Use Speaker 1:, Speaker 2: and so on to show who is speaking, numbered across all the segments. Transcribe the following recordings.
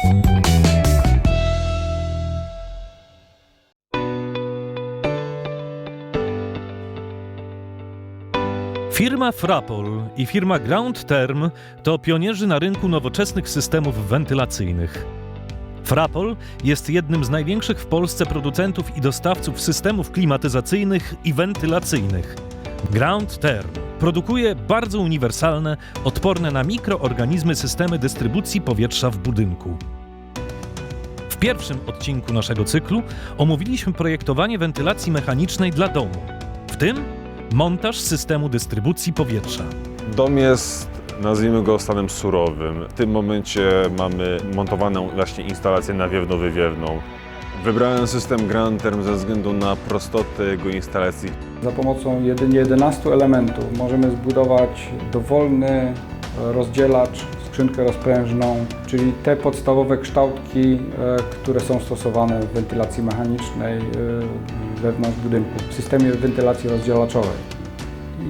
Speaker 1: Firma Frapol i firma Ground Term to pionierzy na rynku nowoczesnych systemów wentylacyjnych. Frapol jest jednym z największych w Polsce producentów i dostawców systemów klimatyzacyjnych i wentylacyjnych. Ground Term produkuje bardzo uniwersalne, odporne na mikroorganizmy systemy dystrybucji powietrza w budynku. W pierwszym odcinku naszego cyklu omówiliśmy projektowanie wentylacji mechanicznej dla domu, w tym montaż systemu dystrybucji powietrza.
Speaker 2: Dom jest, nazwijmy go stanem surowym. W tym momencie mamy montowaną właśnie instalację nawiewno-wywiewną. Wybrałem system Grand Term ze względu na prostotę jego instalacji.
Speaker 3: Za pomocą jedynie 11 elementów możemy zbudować dowolny rozdzielacz, skrzynkę rozprężną, czyli te podstawowe kształtki, e, które są stosowane w wentylacji mechanicznej e, wewnątrz budynku, w systemie wentylacji rozdzielaczowej.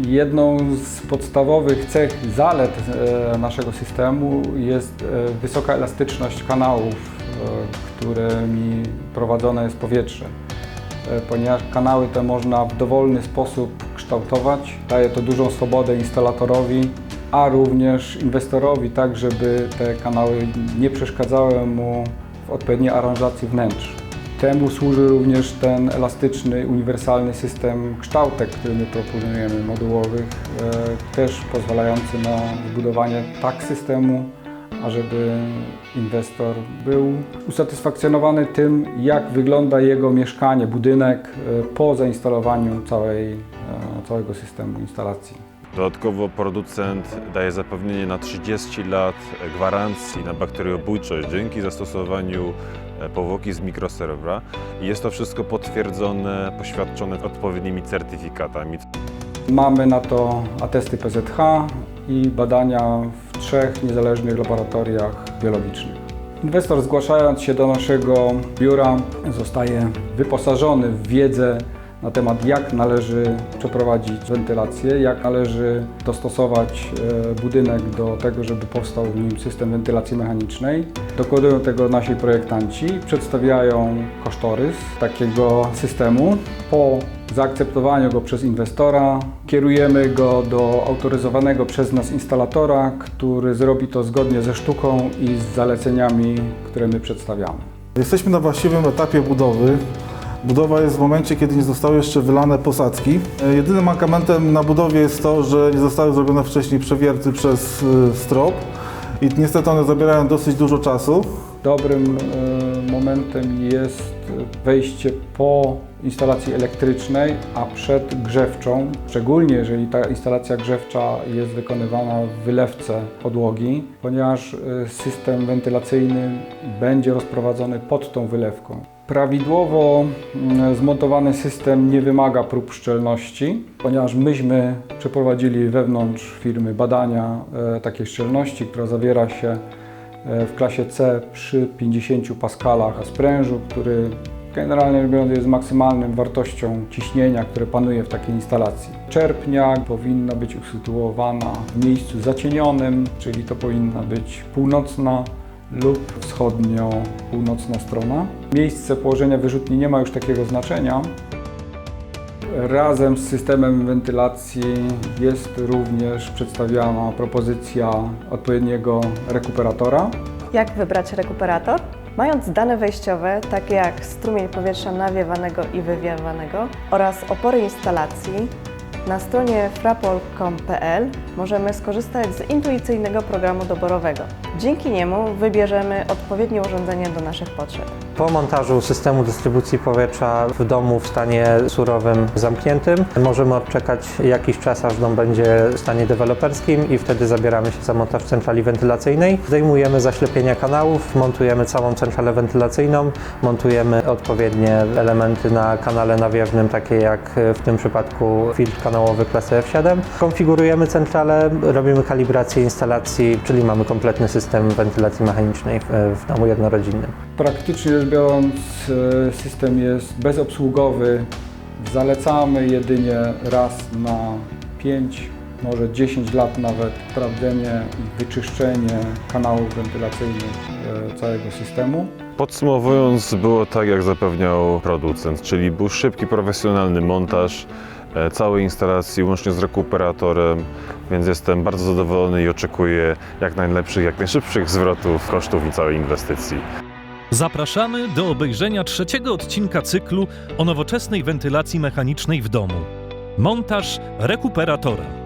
Speaker 3: Jedną z podstawowych cech zalet e, naszego systemu jest wysoka elastyczność kanałów, którymi prowadzone jest powietrze. E, Ponieważ kanały te można w dowolny sposób kształtować, daje to dużą swobodę instalatorowi, a również inwestorowi, tak żeby te kanały nie przeszkadzały mu w odpowiedniej aranżacji wnętrz. Temu służy również ten elastyczny, uniwersalny system kształtek, który my proponujemy, modułowych, e, też pozwalający na zbudowanie tak systemu, ażeby inwestor był usatysfakcjonowany tym, jak wygląda jego mieszkanie, budynek e, po zainstalowaniu całej, e, całego systemu instalacji.
Speaker 2: Dodatkowo producent daje zapewnienie na 30 lat gwarancji na bakteriobójczość dzięki zastosowaniu e, powłoki z mikroserwera. I jest to wszystko potwierdzone, poświadczone odpowiednimi certyfikatami.
Speaker 3: Mamy na to atesty PZH i badania w trzech niezależnych laboratoriach biologicznych. Inwestor zgłaszając się do naszego biura zostaje wyposażony w wiedzę na temat jak należy przeprowadzić wentylację, jak należy dostosować e, budynek do tego, żeby powstał w nim system wentylacji mechanicznej. Dokładują tego nasi projektanci, przedstawiają kosztorys takiego systemu. Po zaakceptowaniu go przez inwestora kierujemy go do autoryzowanego przez nas instalatora, który zrobi to zgodnie ze sztuką i z zaleceniami, które my przedstawiamy.
Speaker 4: Jesteśmy na właściwym etapie budowy. Budowa jest w momencie, kiedy nie zostały jeszcze wylane posadzki. E, Jedynym mankamentem na budowie jest to, że nie zostały zrobione wcześniej przewierty przez e, strop i niestety one zabierają dosyć dużo czasu.
Speaker 3: Dobrym e, momentem jest wejście po instalacji elektrycznej, a przed grzewczą, szczególnie jeżeli ta instalacja grzewcza jest wykonywana w wylewce podłogi, ponieważ system wentylacyjny będzie rozprowadzony pod tą wylewką. Prawidłowo mm, zmontowany system nie wymaga prób szczelności, ponieważ myśmy przeprowadzili wewnątrz firmy badania e, takiej szczelności, która zawiera się e, w klasie C przy 50 paskalach sprężu, który generalnie biorąc jest maksymalną wartością ciśnienia, które panuje w takiej instalacji. Czerpnia powinna być usytuowana w miejscu zacienionym, czyli to powinna być północna lub wschodnio-północna strona. Miejsce położenia wyrzutni nie ma już takiego znaczenia. Razem z systemem wentylacji jest również przedstawiana propozycja odpowiedniego rekuperatora.
Speaker 5: Jak wybrać rekuperator? Mając dane wejściowe, takie jak strumień powietrza nawiewanego i wywiewanego oraz opory instalacji, na stronie frapol.com.pl możemy skorzystać z intuicyjnego programu doborowego. Dzięki niemu wybierzemy odpowiednie urządzenie do naszych potrzeb.
Speaker 6: Po montażu systemu dystrybucji powietrza w domu w stanie surowym zamkniętym możemy odczekać jakiś czas, aż dom będzie w stanie deweloperskim i wtedy zabieramy się za montaż centrali wentylacyjnej. Zdejmujemy zaślepienia kanałów, montujemy całą centralę wentylacyjną, montujemy odpowiednie elementy na kanale nawiewnym, takie jak w tym przypadku filtr kanałowy klasy F7. Konfigurujemy centralę, robimy kalibrację instalacji, czyli mamy kompletny system wentylacji mechanicznej w, w domu jednorodzinnym.
Speaker 3: Praktycznie rzecz biorąc, e, system jest bezobsługowy. Zalecamy jedynie raz na 5 może 10 lat nawet sprawdzenie i wyczyszczenie kanałów wentylacyjnych e, całego systemu.
Speaker 2: Podsumowując, było tak jak zapewniał producent, czyli był szybki, profesjonalny montaż całej instalacji, łącznie z rekuperatorem, więc jestem bardzo zadowolony i oczekuję jak najlepszych, jak najszybszych zwrotów kosztów i całej inwestycji.
Speaker 1: Zapraszamy do obejrzenia trzeciego odcinka cyklu o nowoczesnej wentylacji mechanicznej w domu. Montaż rekuperatora.